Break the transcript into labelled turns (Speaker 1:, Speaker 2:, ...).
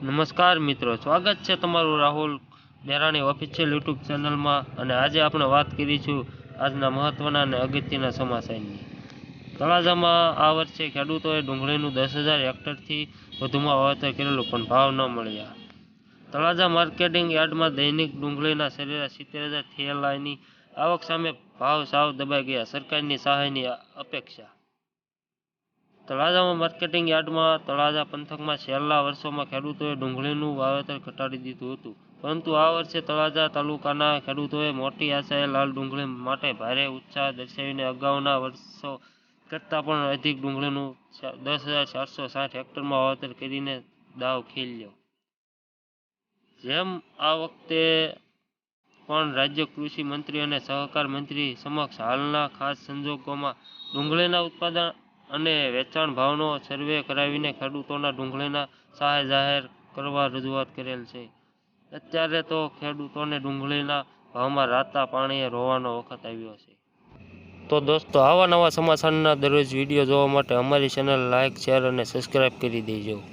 Speaker 1: નમસ્કાર મિત્રો, સ્વાગત છે તમારું રાહુલ દેરાણી ઓફિશિયલ યુટ્યુબ ચેનલમાં અને આજે આપણે વાત કરીશું આજના મહત્ત્વના અને અગત્યના સમાચારની. તળાજામાં આ વર્ષે ખેડૂતોએ ડુંગળીનું દસ હજાર હેક્ટરથી વધુમાં વાવેતર કરેલું પણ ભાવ ન મળ્યા. તળાજા માર્કેટિંગ યાર્ડમાં દૈનિક ડુંગળીના સરેરાશ સિત્તેર હજાર થયેલાની આવક સામે ભાવ સાવ દબાઈ ગયા, સરકારની સહાયની અપેક્ષા તળાજામાં માર્કેટિંગ યાર્ડમાં, તળાજા પંથકમાં છેલ્લા વર્ષોમાં ખેડૂતોએ ડુંગળીનું વાવેતર ઘટાડી દીધું હતું. પરંતુ આ વર્ષે તળાજા તાલુકાના ખેડૂતોએ મોટી આશાએ લાલ ડુંગળી માટે ભારે ઉત્સાહ દર્શાવીને અગાઉના વર્ષો કરતાં પણ અધિક ડુંગળીનું દસ હજાર ચારસો સાઠ હેક્ટરમાં વાવેતર કરીને દાવ ખેલ્યો. જેમ આ વખતે પણ રાજ્ય કૃષિ મંત્રી અને સહકાર મંત્રી સમક્ષ હાલના ખાસ સંજોગોમાં ડુંગળીના ઉત્પાદન અને વેચાણ ભાવનો સર્વે કરાવીને ખેડૂતોના ડુંગળીના સહાય જાહેર કરવા રજૂઆત કરેલ છે. અત્યારે તો ખેડૂતોને ડુંગળીના ભાવમાં રાતા પાણીએ રોવાનો વખત આવ્યો છે. તો દોસ્તો, આવા નવા સમાચારના દરરોજ વીડિયો જોવા માટે અમારી ચેનલ લાઇક શેર અને સબસ્ક્રાઈબ કરી દેજો.